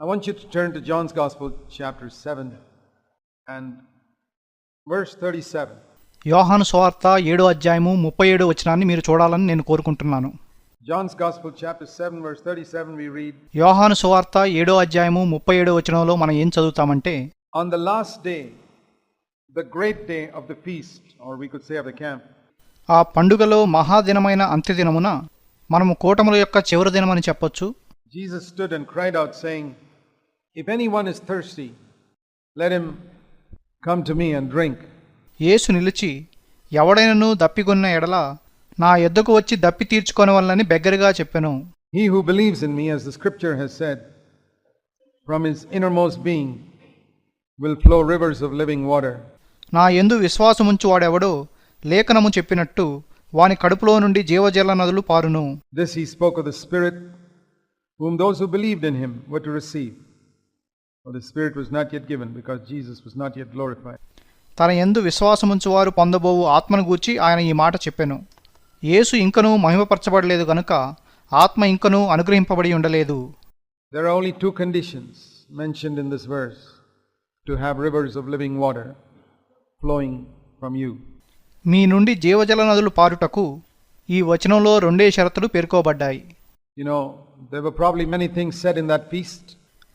I want you to turn to John's Gospel, chapter 7, and verse 37. యోహాను సువార్త ఏడో అధ్యాయము ముప్పై ఏడు వచనాన్ని మీరు చూడాలని నేను కోరుకుంటున్నాను John's Gospel, chapter 7, verse 37, we read, యోహాను సువార్త ఏడో అధ్యాయము ముప్పై ఏడో వచనంలో మనం ఏం చదువుతామంటే On the last day, the great day of the feast, or we could say of the camp, ఆ పండుగలో మహాదినమైన అంత్యదినమున మనము కూటముల యొక్క చివరి దినమని చెప్పొచ్చు Jesus stood and cried out, saying, If anyone is thirsty, let him come to me and drink. యేసు నిలిచి ఎవడైనను దప్పికొన్న ఎడల నా ఎద్దకు వచ్చి దప్పి తీర్చుకొనవలనని బెగ్గరగా చెప్పెను He who believes in me, as the scripture has said, from his innermost being will flow rivers of living water. నా యందు విశ్వాసముంచు వాడెవడో లేఖనము చెప్పినట్టు వాని కడుపులో నుండి జీవజల నదులు పారును This he spoke of the Spirit, whom those who believed in him were to receive. For the Spirit was not yet given, because Jesus was not yet glorified. తన యందు విశ్వాసముంచు వారు పొందబోవు ఆత్మను గూర్చి ఆయన ఈ మాట చెప్పెను యేసు ఇంకనూ మహిమపరచబడలేదు గనుక ఆత్మ ఇంకనూ అనుగ్రహింపబడి ఉండలేదు There are only two conditions mentioned in this verse to have rivers of living water flowing from you. మీ నుండి జీవజల నదులు పారుటకు ఈ వచనంలో రెండే షరతులు పేర్కోబడ్డాయి You know, there were probably many things said in that feast.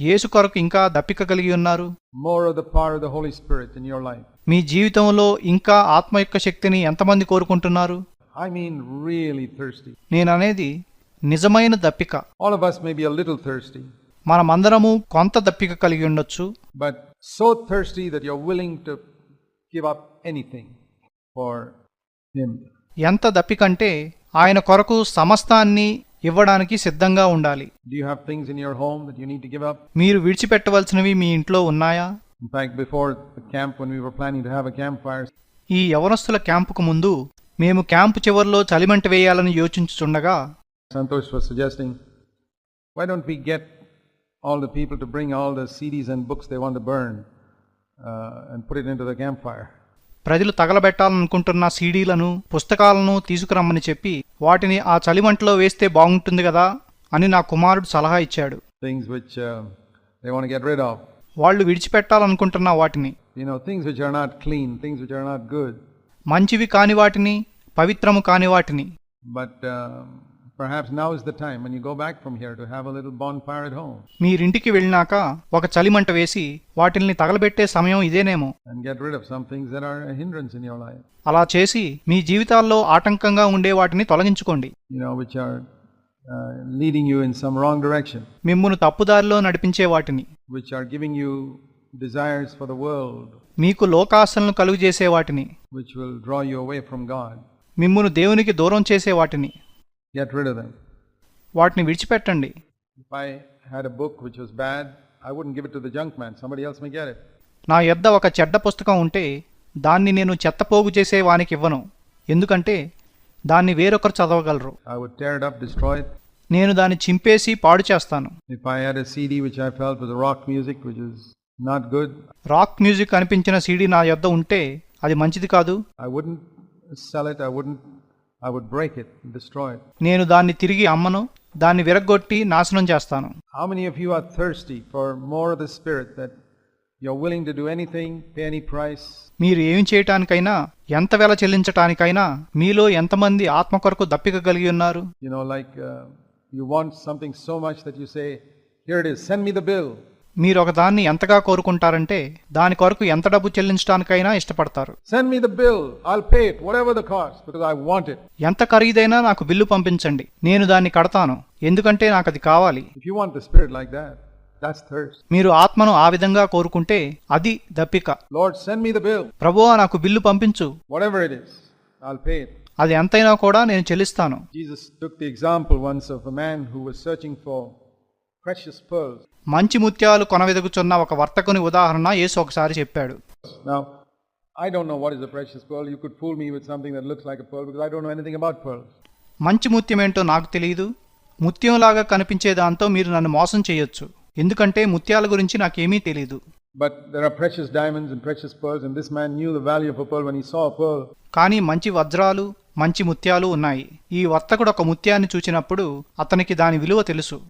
యేసు కొరకు ఇంకా దప్పిక కలిగి ఉన్నారు. మీ జీవితంలో ఇంకా ఆత్మ యొక్క శక్తిని ఎంతమంది కోరుకుంటున్నారు? ఐ మీన్ రియలీ నేననేది నిజమైన దప్పిక. All of us may be a little thirsty. మనమందరము కొంత దప్పిక కలిగి ఉండొచ్చు. But so thirsty that you are to give up anything for ఎంత దప్పిక అంటే ఆయన కొరకు సమస్తాన్ని ఇవ్వడానికి సిద్ధంగా ఉండాలి. మీరు విడిచిపెట్టవలసినవి మీ ఇంట్లో ఉన్నాయా? ఈ యవనస్తుల క్యాంపుకు ముందు మేము క్యాంప్ చివరిలో చలిమంట వేయాలని యోచించుండగా Santosh all the people to bring all the series and books they want burn and put it in ప్రజలు తగలబెట్టాలనుకుంటున్న సీడీలను పుస్తకాలను తీసుకురమ్మని చెప్పి వాటిని ఆ చలిమంటలో వేస్తే బాగుంటుంది కదా అని నా కుమారుడు సలహా ఇచ్చాడు uh. వాళ్ళు విడిచిపెట్టాలనుకుంటున్న వాటిని. మంచివి కాని వాటిని పవిత్రము కాని వాటిని um, perhaps now is the time when you go back from here to have a little bonfire at home మీరింటికి వెళ్ళినాక ఒక చలిమంట వేసి వాటిల్ని తగలబెట్టే సమయం ఇదేనేమో and get rid of some things that are a hindrance in your life. అలా చేసి మీ జీవితాల్లో ఆటంకంగా ఉండే వాటిని తొలగించుకోండి You know, which are uh, leading you in some wrong direction, మిమ్మును తప్పుదారిలో నడిపించే వాటిని which are giving you desires for the world, మీకు లోకాశలను కలుగు చేసే వాటిని which will draw you away from God. మిమ్మును దేవునికి దూరం చేసే వాటిని Get rid of them. వాటిని విడిచిపెట్టండి If I had a book which was bad, I wouldn't give it to the junk man. Somebody else may get it. నా యొద్ద ఒక చెడ్డ పుస్తకం ఉంటే దాన్ని నేను చెత్తపోగు చేసే వానికి ఇవ్వను ఎందుకంటే దాన్ని వేరొకరు చదవగలరు I would tear it up, destroy it. నేను దాన్ని చింపేసి పాడు చేస్తాను If I had a CD which I felt was rock music, which is not good, rock music అనిపించిన సీడీ నా యొద్ద ఉంటే అది మంచిది కాదు I wouldn't sell it. I wouldn't. I would break it, and destroy it. నేను దాన్ని తిరిగి అమ్మను దాన్ని విరగ్గొట్టి నాశనం చేస్తాను How many of you are thirsty for more of the Spirit that you're willing to do anything, pay any price? మీరు ఏమి చేయటానికైనా ఎంత వెల చెల్లించటానికైనా మీలో ఎంతమంది ఆత్మ కొరకు దప్పిక కలిగి ఉన్నారు You know, like uh, you want something so much that you say, "Here it is. Send me the bill." మీరు ఒక దాన్ని ఎంతగా కోరుకుంటారంటే దాని కొరకు ఎంత డబ్బు చెల్లించడానికైనా ఇష్టపడతారు. ఎంత ఖరీదైనా నాకు బిల్లు పంపించండి. నేను దాన్ని కడతాను. ఎందుకంటే నాకు అది కావాలి మీరు ఆత్మను ఆ విధంగా కోరుకుంటే అది దప్పిక. ప్రభు నాకు బిల్లు పంపించు. అది ఎంతైనా కూడా నేను చెల్లిస్తాను. Jesus took the example once of man who was searching మంచి ముత్యాలు కొనవెదుగుచున్న ఒక వర్తకుని ఉదాహరణ యేసు ఒకసారి చెప్పాడు. మంచి ముత్యం ఏంటో నాకు తెలియదు ముత్యంలాగా కనిపించే దాంతో మీరు నన్ను మోసం చేయొచ్చు. ఎందుకంటే ముత్యాల గురించి నాకేమీ తెలియదు but there are precious diamonds and precious this man knew the value of a pearl when he saw a కానీ మంచి వజ్రాలు మంచి ముత్యాలు ఉన్నాయి. ఈ వర్తకుడు ఒక ముత్యాన్ని చూచినప్పుడు అతనికి దాని విలువ తెలుసు.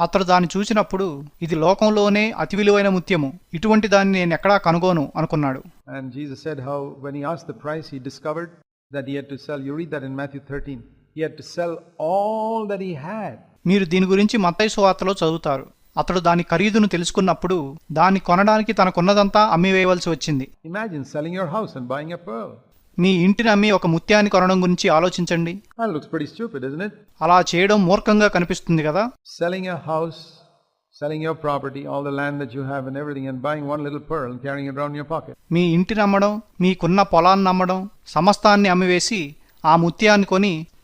అతడు దాన్ని చూసినప్పుడు ఇది లోకంలోనే అతి విలువైన ముత్యము. ఇటువంటి దాన్ని నేను ఎక్కడా కనుగోను అనుకున్నాడు. మీరు దీని గురించి మత్తైసు వార్తలో చదువుతారు. అతడు దాని ఖరీదును తెలుసుకున్నప్పుడు దాన్ని కొనడానికి తనకున్నదంతా అమ్మివేయవలసి వచ్చింది Imagine selling your house and buying a pearl. మీ ఇంటిని అమ్మి ఒక ముత్యాన్ని కొనడం గురించి ఆలోచించండి? అలా చేయడం మూర్ఖంగా కనిపిస్తుంది కదా Selling a house, selling your property, all the land that you have and everything, and buying one little pearl and carrying it around your pocket. మీ ఇంటిని అమ్మడం మీకున్న పొలాన్ని అమ్మడం సమస్తాన్ని అమ్మివేసి ఆ ముత్యాన్ని కొని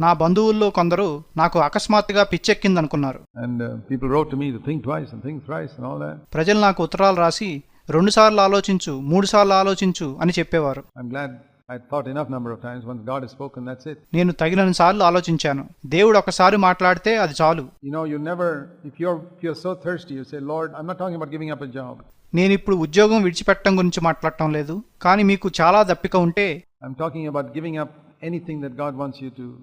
నా బంధువుల్లో కొందరు నాకు అకస్మాత్తుగా పిచ్చెక్కింది పిచ్చెక్కిందనుకున్నారు ప్రజలు నాకు ఉత్తరాలు రాసి రెండు సార్లు ఆలోచించు మూడు సార్లు ఆలోచించు అని చెప్పేవారు. నేను తగినన్ని సార్లు ఆలోచించాను. దేవుడు ఒకసారి మాట్లాడితే అది చాలు. నేను ఇప్పుడు ఉద్యోగం విడిచిపెట్టడం గురించి మాట్లాడటం లేదు. కానీ మీకు చాలా దప్పిక ఉంటే I'm talking about giving up anything that God wants you to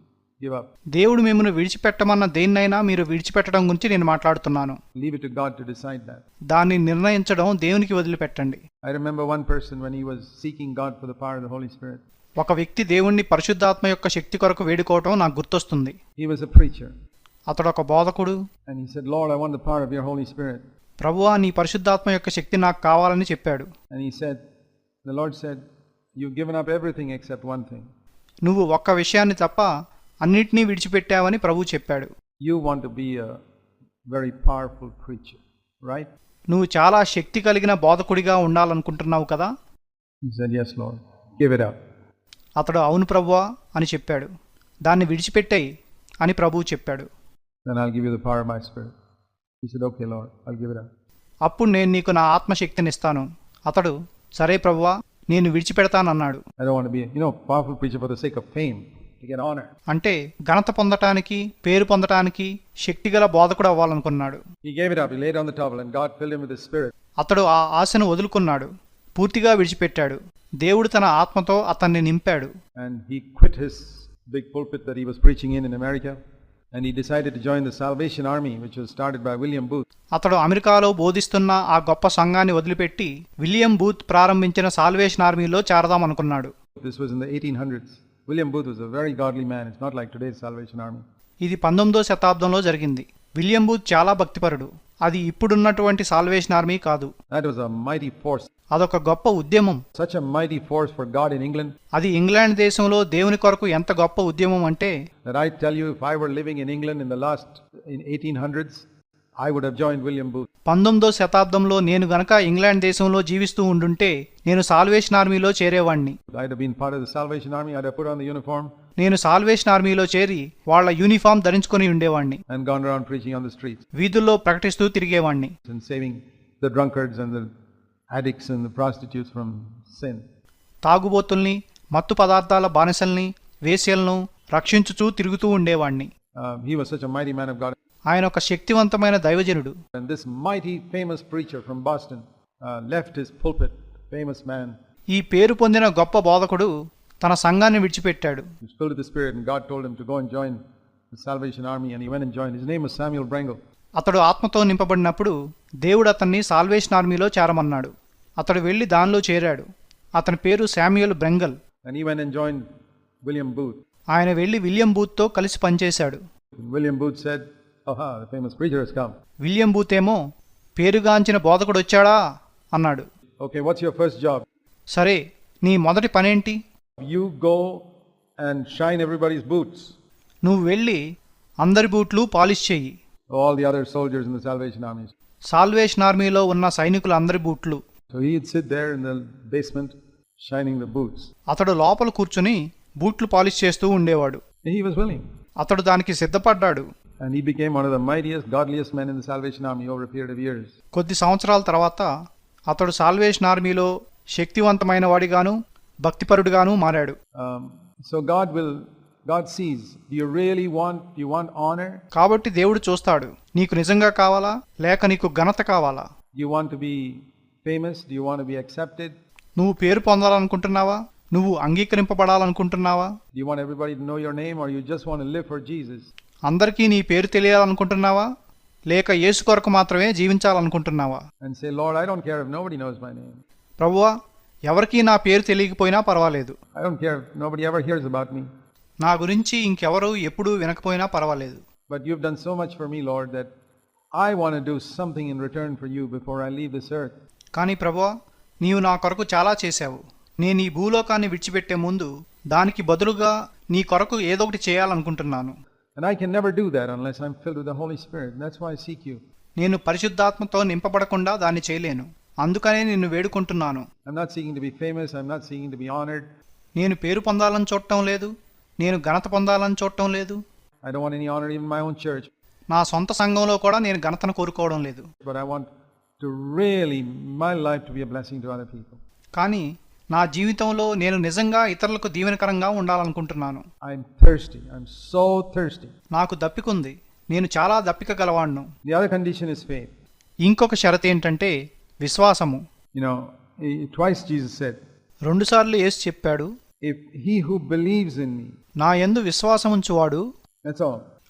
give up దేవుడు మిమ్మల్ని విడిచిపెట్టమన్న దేన్నైనా మీరు విడిచిపెట్టడం గురించి నేను మాట్లాడుతున్నాను. లీవ్ టు గాడ్ డిసైడ్ దాన్ని నిర్ణయించడం దేవునికి వదిలిపెట్టండి. I remember one person one he was seeking God for the power of Holy Spirit ఒక వ్యక్తి దేవుణ్ణి పరిశుద్ధాత్మ యొక్క శక్తి కొరకు వేడుకోవటం నాకు గుర్తొస్తుంది. హి వాస్ అ ప్రీచర్ అతడు ఒక బోధకుడు. And he I want the power of your ప్రభువా నీ పరిశుద్ధాత్మ యొక్క శక్తి నాకు కావాలని చెప్పాడు. And he said the Lord said you given up except one thing నువ్వు ఒక్క విషయాన్ని తప్ప అన్నిటినీ విడిచిపెట్టావని ప్రభు చెప్పాడు to be a very powerful preacher, right? నువ్వు చాలా శక్తి కలిగిన బోధకుడిగా ఉండాలనుకుంటున్నావు కదా He said, Yes, Lord. Give it up. అతడు అవును ప్రభువా అని చెప్పాడు దాన్ని విడిచిపెట్టాయి అని ప్రభువు చెప్పాడు Then I'll give you the power of my spirit. He said, Okay, Lord, I'll give it up. అప్పుడు నేను నీకు నా ఆత్మశక్తిని ఇస్తాను అతడు సరే ప్రభువా నేను విడిచిపెడతానన్నాడు అంటే ఘనత పొందటానికి పేరు పొందటానికి శక్తి గల శక్తిగల బోధకుడు అవ్వాలనుకున్నాడు. అతడు ఆ ఆశను వదులుకున్నాడు పూర్తిగా విడిచిపెట్టాడు. దేవుడు తన ఆత్మతో అతన్ని నింపాడు. అతడు అమెరికాలో బోధిస్తున్న ఆ గొప్ప సంఘాన్ని వదిలిపెట్టి విలియం బూత్ ప్రారంభించిన సాల్వేషన్ ఆర్మీలో చేరదాం అనుకున్నాడు This William Booth was a very godly man it's not like today Salvation Army ఇది పంతొమ్మిదో శతాబ్దంలో జరిగింది. విలియం బూత్ చాలా భక్తిపరుడు. అది ఇప్పుడున్నటువంటి సాల్వేషన్ ఆర్మీ కాదు. దట్ ఫోర్స్ అదొక గొప్ప ఉద్యమం. Such a force for God in England అది ఇంగ్లాండ్ దేశంలో దేవుని కొరకు ఎంత గొప్ప ఉద్యమం అంటే that I tell living in England in last in 1800స్ I would join William పంతొమ్మిదో శతాబ్దంలో నేను గనక ఇంగ్లాండ్ దేశంలో జీవిస్తూ ఉండుంటే నేను సాల్వేషన్ ఆర్మీలో చేరేవాణ్ణి. సాల్వేషన్ ఆర్మీ ఐడ్ పుట్ నేను సాల్వేషన్ ఆర్మీలో చేరి వాళ్ళ యూనిఫామ్ ధరించుకొని ఉండేవాడిని అండ్ గాన్ అరౌండ్ ప్రీచింగ్ వీధుల్లో ప్రకటిస్తూ తిరిగేవాడిని saving the drunkards and the addicts from sin తాగుబోతుల్ని మత్తు పదార్థాల బానిసల్ని వేశ్యలను రక్షించుచూ తిరుగుతూ ఉండేవాడిని ఆయన ఒక శక్తివంతమైన దైవజనుడు. This mighty famous preacher from Boston left his pulpit famous man ఈ పేరు పొందిన గొప్ప బోధకుడు తన సంఘాన్ని విడిచిపెట్టాడు. Fill the spirit go and join the army and even join his name is Samuel అతడు ఆత్మతో నింపబడినప్పుడు దేవుడు అతన్ని సాల్వేషన్ ఆర్మీలో చేరమన్నాడు. అతడు వెళ్ళి దానిలో చేరాడు. అతని పేరు శామ్యుయల్ బ్రెంగల్. విలియం బూత్ ఆయన వెళ్ళి విలియం బూత్తో కలిసి పనిచేశాడు. William Booth said William Booth ఏమో పేరుగాంచిన బోధకుడు వచ్చాడా? అన్నాడు. Okay what's your first job సరే నీ మొదటి పనేంటి? You go and shine everybody's boots నువ్వు వెళ్ళి అందరి బూట్లు పాలిష్ చేయి all the other soldiers in the Salvation Army Salvation ఆర్మీలో ఉన్న సైనికుల అందరి బూట్లు. So he sit there in the basement shining the boots అతడు లోపల కూర్చొని బూట్లు పాలిష్ చేస్తూ ఉండేవాడు. హి వాస్ విల్లింగ్ అతడు దానికి సిద్ధపడ్డాడు. And he became one of the mightiest, godliest men in the Salvation Army over a period of years. కొద్ది సంవత్సరాల తర్వాత అతడు సాల్వేషన్ ఆర్మీలో శక్తివంతమైన వాడిగాను భక్తిపరుడుగాను మారాడు Um, so God will, God sees. Do you really want, do you want honor? కాబట్టి దేవుడు చూస్తాడు నీకు నిజంగా కావాలా లేక నీకు ఘనత కావాలా Do you want to be famous? Do you want to be accepted? నువ్వు పేరు పొందాలనుకుంటున్నావా నువ్వు అంగీకరింపబడాలనుకుంటున్నావా Do you want everybody to know your name or you just want to live for Jesus? అందరికీ నీ పేరు తెలియాలనుకుంటున్నావా? లేక యేసు కొరకు మాత్రమే జీవించాలనుకుంటున్నావా? ప్రభువా ఎవరికి నా పేరు తెలియకపోయినా పర్వాలేదు. నా గురించి ఇంకెవరు ఎప్పుడు వినకపోయినా పర్వాలేదు. But you done so much for me Lord that I want do something in return for you before I leave this earth కానీ ప్రభువా నీవు నా కొరకు చాలా చేశావు. నేను ఈ భూలోకాన్ని విడిచిపెట్టే ముందు దానికి బదులుగా నీ కొరకు ఏదో ఒకటి చేయాలనుకుంటున్నాను. And I can never do that unless I'm filled with the Holy Spirit. That's why I seek you. నేను పరిశుద్ధాత్మతో నింపబడకుండా దాన్ని చేయలేను అందుకనే నిన్ను వేడుకుంటున్నాను I'm not seeking to be famous. I'm not seeking to be honored. నేను పేరు పొందాలని చూడటం లేదు నేను ఘనత పొందాలని చూడటం లేదు I don't want any honor even in my own church. నా సొంత సంఘంలో కూడా నేను ఘనతను కోరుకోవడం లేదు But I want to really, my life to be a blessing to other people. కానీ నా జీవితంలో నేను నిజంగా ఇతరులకు దీవెనకరంగా ఉండాలనుకుంటున్నాను. నాకు దప్పికుంది. నేను చాలా దప్పిక గలవాడును కండిషన్ ఇస్ ఫే ఇంకొక షరత్ ఏంటంటే విశ్వాసము. రెండు సార్లు ఏసు చెప్పాడు if he who believes me నా ఎందు విశ్వాసం ఉంచువాడు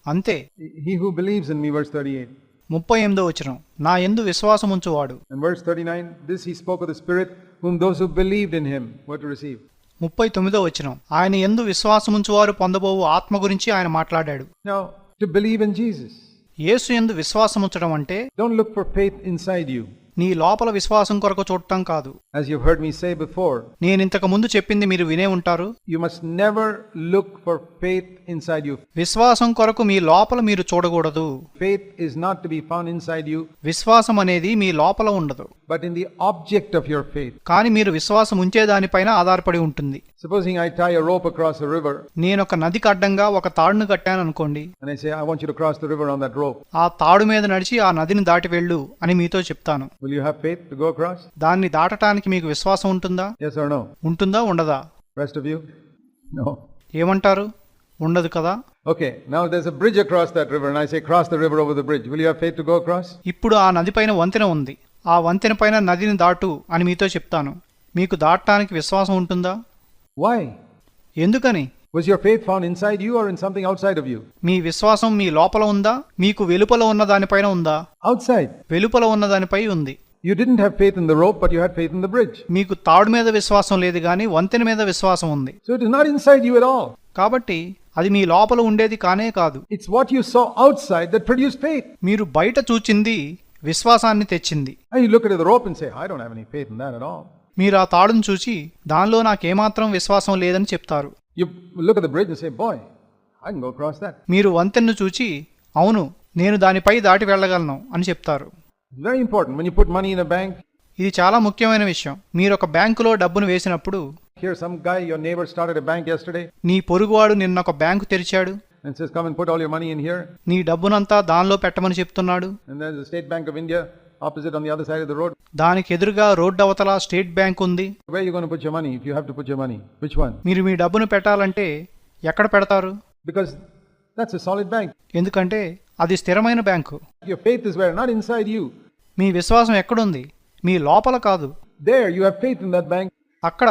అంతే. He who believes me verse thirty ముప్పై ఎనిమిదో వచ్చిన నా ఎందు విశ్వాసం ఉంచువాడు verse thirty nine this he spoke the spirit whom those who believed in him were to receive. ముప్పై తొమ్మిదో వచనం ఆయన యందు విశ్వాసముంచువారు పొందబోవు ఆత్మ గురించి ఆయన మాట్లాడాడు Now, to believe in Jesus, యేసు యందు విశ్వాసముంచడం అంటే don't look for faith inside you. నీ లోపల విశ్వాసం కొరకు చూడటం కాదు As you've heard me say before, నేను ఇంతకు ముందు చెప్పింది మీరు వినే ఉంటారు you must never look for faith inside you. విశ్వాసం కొరకు మీ లోపల మీరు చూడకూడదు Faith is not to be found inside you, విశ్వాసం అనేది మీ లోపల ఉండదు but in the object of your faith. కానీ మీరు విశ్వాసం ఉంచే దానిపైన ఆధారపడి ఉంటుంది Supposing I tie a rope across a river నేను ఒక నదికి అడ్డంగా ఒక తాడును కట్టాను అనుకోండి and I say, I want you to cross the river on that rope. ఆ తాడు మీద నడిచి ఆ నదిని దాటి వెళ్ళు అని మీతో చెప్తాను Will you have faith to దాన్ని దాటటానికి మీకు విశ్వాసం ఉంటుందా? ఉంటుందా ఉండదా? Rest of ఏమంటారు? ఉండదు కదా? Okay now there's a bridge across that river and I say cross the river over the bridge will you have faith to go across ఇప్పుడు ఆ నదిపైన వంతెన ఉంది. ఆ వంతెన పైన నదిని దాటు అని మీతో చెప్తాను. మీకు దాటడానికి విశ్వాసం ఉంటుందా? వై ఎందుకని? Was your faith found inside you or in something outside of you? మీ విశ్వాసం మీ లోపల ఉందా మీకు వెలుపల ఉన్న దానిపైన ఉందా Outside. వెలుపల ఉన్న దానిపై ఉంది You didn't have faith in the rope, but you had faith in the bridge. మీకు తాడు మీద విశ్వాసం లేదు కానీ వంతెన మీద విశ్వాసం ఉంది So it is not inside you at all. కాబట్టి అది మీ లోపల ఉండేది కానే కాదు It's what you saw outside that produced faith. మీరు బయట చూచింది విశ్వాసాన్ని తెచ్చింది And you look at the rope and say, I don't have any faith in that at all. మీరు ఆ తాడును చూసి దానిలో నాకేమాత్రం విశ్వాసం లేదని చెప్తారు మీరు వంతెన్ను చూచి అవును నేను దానిపై దాటి వెళ్ళగలను అని చెప్తారు. ఇది చాలా ముఖ్యమైన విషయం. మీరు ఒక బ్యాంకులో డబ్బును వేసినప్పుడు నీ పొరుగువాడు నిన్న ఒక బ్యాంకు తెరిచాడు. నీ డబ్బునంతా దానిలో పెట్టమని చెప్తున్నాడు. Opposite on the other side of the road దానికి ఎదురుగా రోడ్ అవతల స్టేట్ బ్యాంక్ ఉంది. Way you gonna put your money if you have to put your money which one మీరు మీ డబ్బును పెట్టాలంటే ఎక్కడ పెడతారు? Because that's a solid bank ఎందుకంటే అది స్థిరమైన bank. Your faith is where not inside you మీ విశ్వాసం ఎక్కడ ఉంది మీ లోపల కాదు. They you have faith in that bank అక్కడ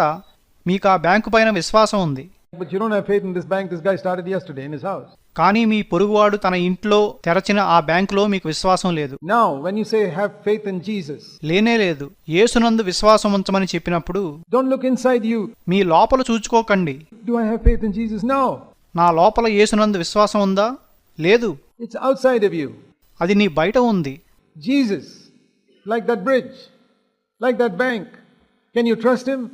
మీకు ఆ బ్యాంకు పైన విశ్వాసం ఉంది. But you don't have faith in this bank this guy started yesterday in his house కానీ మీ పొరుగువాడు తన ఇంట్లో తెరచిన ఆ బ్యాంకులో మీకు విశ్వాసం లేదు. Now when you say have faith in Jesus లేనే లేదు. యేసునందు విశ్వాసం ఉంచమని చెప్పినప్పుడు డోంట్ లుక్ ఇన్సైడ్ యు మీ లోపల చూచుకోకండి. Do I have faith in now నా లోపల యేసునందు విశ్వాసం ఉందా? లేదు. It's out side of you అది నీ బయట ఉంది. Jesus like that bridge like that bank can you trust him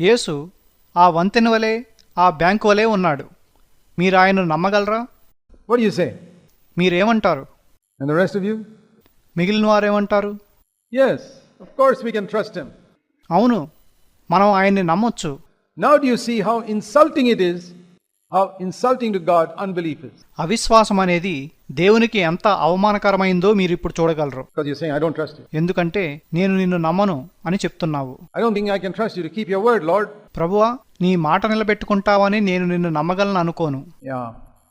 యేసు ఆ వంతెన వలే ఆ బ్యాంక్ వలె ఉన్నాడు. మీరు ఆయనను నమ్మగలరా do you say? మీరేమంటారు And the rest of you? మిగిలిన వారేమంటారు Yes, of course we can trust him. అవును మనం ఆయన్ని నమ్మొచ్చు Now do you see how insulting it is? How insulting to God unbelief is? అవిశ్వాసం అనేది దేవునికి ఎంత అవమానకరమైందో మీరు ఇప్పుడు చూడగలరు Because you're saying, I don't trust you. ఎందుకంటే నేను నిన్ను నమ్మను అని చెప్తున్నావు I don't think I can trust you to keep your word, Lord. ప్రభువా నీ మాట నిలబెట్టుకుంటావని నేను నిన్ను నమ్మగలను అనుకోను.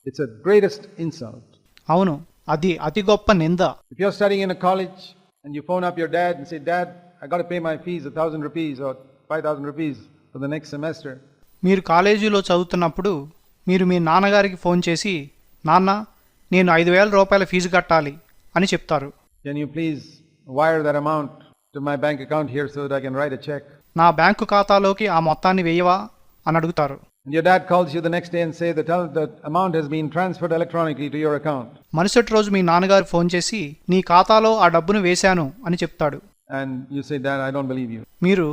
ఇట్స్ గ్రేటెస్ట్ ఇన్సల్ట్ అవును అది అతి గొప్ప నింద. If your college and you phone up your dad and dad I pay my fees 1000 rupees or 5000 rupees the next semester మీరు కాలేజీలో చదువుతున్నప్పుడు మీరు మీ నాన్నగారికి ఫోన్ చేసి నాన్న నేను ఐదు వేల రూపాయల ఫీజు కట్టాలి అని చెప్తారు. Can please wire their amount my bank account here so that check నా బ్యాంకు ఖాతాలోకి ఆ మొత్తాన్ని వేయవా? అని అడుగుతారు your dad calls you the next day and say that tell- the amount has been transferred electronically to your account. మరుసటి రోజు మీ నాన్నగారు phone చేసి నీ ఖాతాలో ఆ డబ్బును వేశాను అని చెప్తాడు And you say, Dad, I don't believe you. మీరు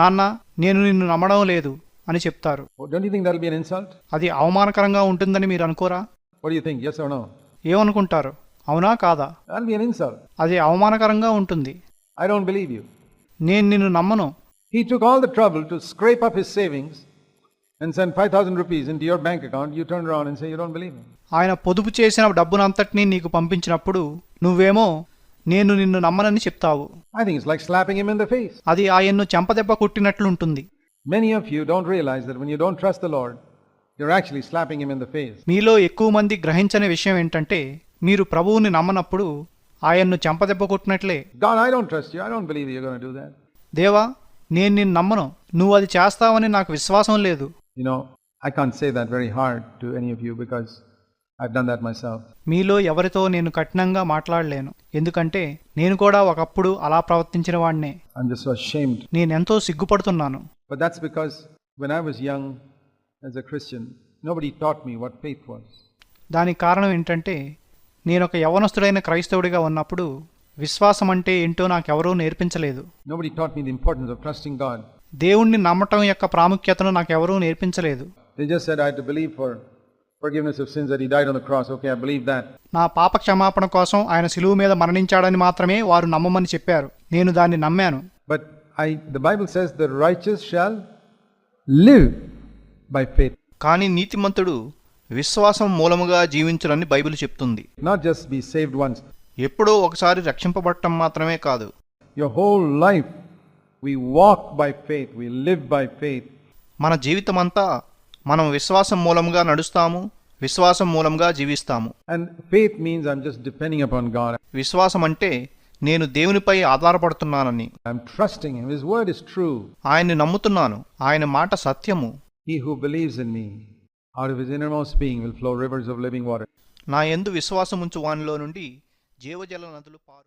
నాన్న నేను నిన్ను నమ్మడం లేదు అని చెప్తారు Oh, don't you think that'll be an insult? అది అవమానకరంగా ఉంటుందని మీరు అనుకోరా What do you think? Yes or no? ఏమనుకుంటారు అవునా కాదా That'll be an insult. అది అవమానకరంగా ఉంటుంది I don't believe you. నేను నిన్ను నమ్మను He took all the trouble to scrape up his savings and send 5,000 rupees into your bank account. You turn around and say, You don't believe me. ఆయన పొదుపు చేసిన డబ్బునంతటినీ నీకు పంపించినప్పుడు నువ్వేమో నేను నిన్ను నమ్మనని చెప్తావు I think it's like slapping him in the face. అది ఆయన్ను చెంపదెబ్బ కొట్టినట్లుంటుంది Many of you don't realize that when you don't trust the Lord, you're actually slapping him in the face. మీలో ఎక్కువ మంది గ్రహించని విషయం ఏంటంటే మీరు ప్రభువుని నమ్మనప్పుడు ఆయన్ను చెంపదెబ్బ కొట్టినట్లే God, I don't trust you. I don't believe you're going to do that. దేవా నేను నిన్ను నమ్మను నువ్వు అది చేస్తావని నాకు విశ్వాసం లేదు మీలో ఎవరితో నేను కఠినంగా మాట్లాడలేను. ఎందుకంటే నేను కూడా ఒకప్పుడు అలా ప్రవర్తించిన వాడినే నేను ఎంతో సిగ్గుపడుతున్నాను. దానికి కారణం ఏంటంటే నేను ఒక యవనస్తుడైన క్రైస్తవుడిగా ఉన్నప్పుడు విశ్వాసం అంటే ఏంటో నాకు ఎవరూ నేర్పించలేదు దేవుణ్ణి నమ్మటం యొక్క ప్రాముఖ్యతను నాకు ఎవరూ నేర్పించలేదు. నా పాప క్షమాపణ కోసం ఆయన సిలువు మీద మరణించాడని మాత్రమే వారు నమ్మమని చెప్పారు. నేను దాన్ని నమ్మాను. But I the Bible says the righteous shall live by faith కానీ నీతిమంతుడు విశ్వాసం మూలముగా జీవించడని బైబిల్ చెప్తుంది. Not just be saved once ఎప్పుడో ఒకసారి రక్షింపబడటం మాత్రమే కాదు. Your whole life we walk by faith we live by faith మన జీవితం అంతా మనం విశ్వాసం మూలంగా నడుస్తాము విశ్వాసం మూలంగా జీవిస్తాము. And faith means I'm just depending upon God విశ్వాసం అంటే నేను దేవునిపై ఆధారపడుతున్నానని. I'm trusting him his word is true ఆయన్ని నమ్ముతున్నాను. ఆయన మాట సత్యము. He who believes in me are his inner most being will flow rivers of living water నా ఎందు విశ్వాసం ఉంచు వానిలో నుండి జీవజల నదులు పారు.